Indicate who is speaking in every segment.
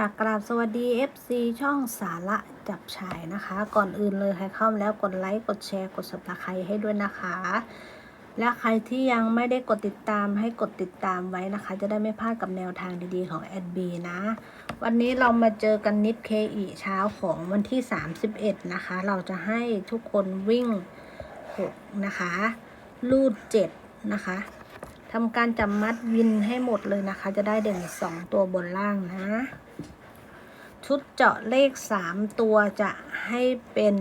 Speaker 1: ค่ะกราบสวัสดี FC ช่องสาระจับฉายนะคะ ก่อนอื่นเลยใครเข้ามาแล้วกดไลค์ กดแชร์ กด subscribe ให้ด้วยนะคะ และใครที่ยังไม่ได้กดติดตามให้กดติดตามไว้นะคะ จะได้ไม่พลาดกับแนวทางดีๆของแอดบีนะ วันนี้เรามาเจอกันนิดเคอีเช้าของวันที่ 31 นะคะ เราจะให้ทุกคนวิ่ง 6 นะคะ ลูด 7 นะคะ ทำการจับมัดวินให้หมดเลยนะคะ จะได้เด่น2ตัวบนล่างนะ ชุดเจาะเลข3ตัวจะให้เป็น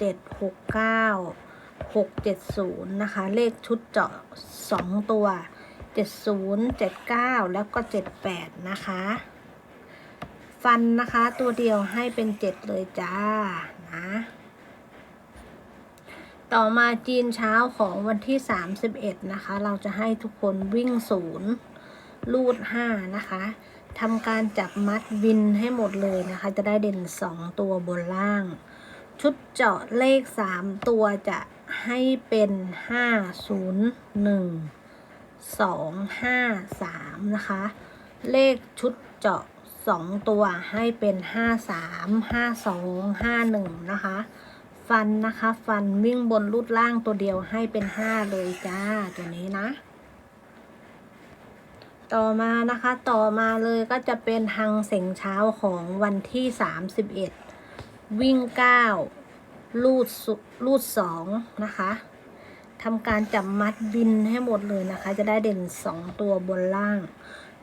Speaker 1: 7 6 9 6 7 0นะคะ เลขชุดเจาะ2ตัว70 79แล้วก็78นะคะ ฟันนะคะตัวเดียวให้เป็น7เลยจ้านะ ต่อมาจีนเช้าของวันที่ 31 นะคะ เราจะให้ทุกคนวิ่งศูนย์ลูด 5 นะคะทำการจับมัดวินให้หมดเลยนะคะ จะได้เด่น 2 ตัวบนล่าง ชุดเจาะเลข 3 ตัวจะให้เป็น 5 0 1 2 5 3 นะคะ เลขชุดเจาะ 2 ตัวให้เป็น 5 3 5 2 5 1 นะคะ ฟันนะคะ ฟันวิ่งบนรูดล่างตัวเดียวให้เป็นห้าเลยจ้าตัวนี้นะ ต่อมานะคะ ต่อมาเลยก็จะเป็นทางเสงเช้าของวันที่สามสิบเอ็ดวิ่งเก้าลูดสุลูดสองนะคะทำการจับมัดบินให้หมดเลยนะคะ จะได้เด่นสองตัวบนล่าง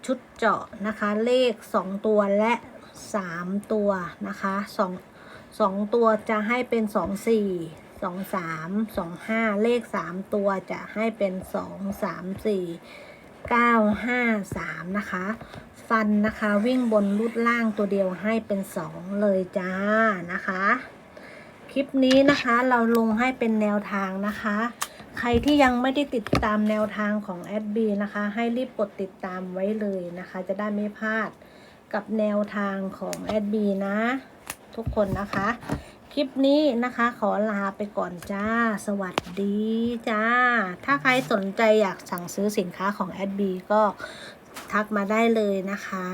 Speaker 1: ชุดเจาะนะคะ เลขสองตัวและสามตัวนะคะสอง สองตัวจะให้เป็นสองสี่สองสามสองห้าเลขสามตัวจะให้เป็นสองสามสี่เก้าห้าสามนะคะ ฟันนะคะวิ่งบนรูดล่างตัวเดียวให้เป็นสองเลยจ้านะคะ คลิปนี้นะคะเราลงให้เป็นแนวทางนะคะ ใครที่ยังไม่ได้ติดตามแนวทางของแอดบีนะคะ ให้รีบกดติดตามไว้เลยนะคะ จะได้ไม่พลาดกับแนวทางของแอดบีนะ ทุกคนนะคะ คลิปนี้นะคะขอลาไปก่อนจ้า สวัสดีจ้า ถ้าใครสนใจอยากสั่งซื้อสินค้าของแอดบีก็ทักมาได้เลยนะคะ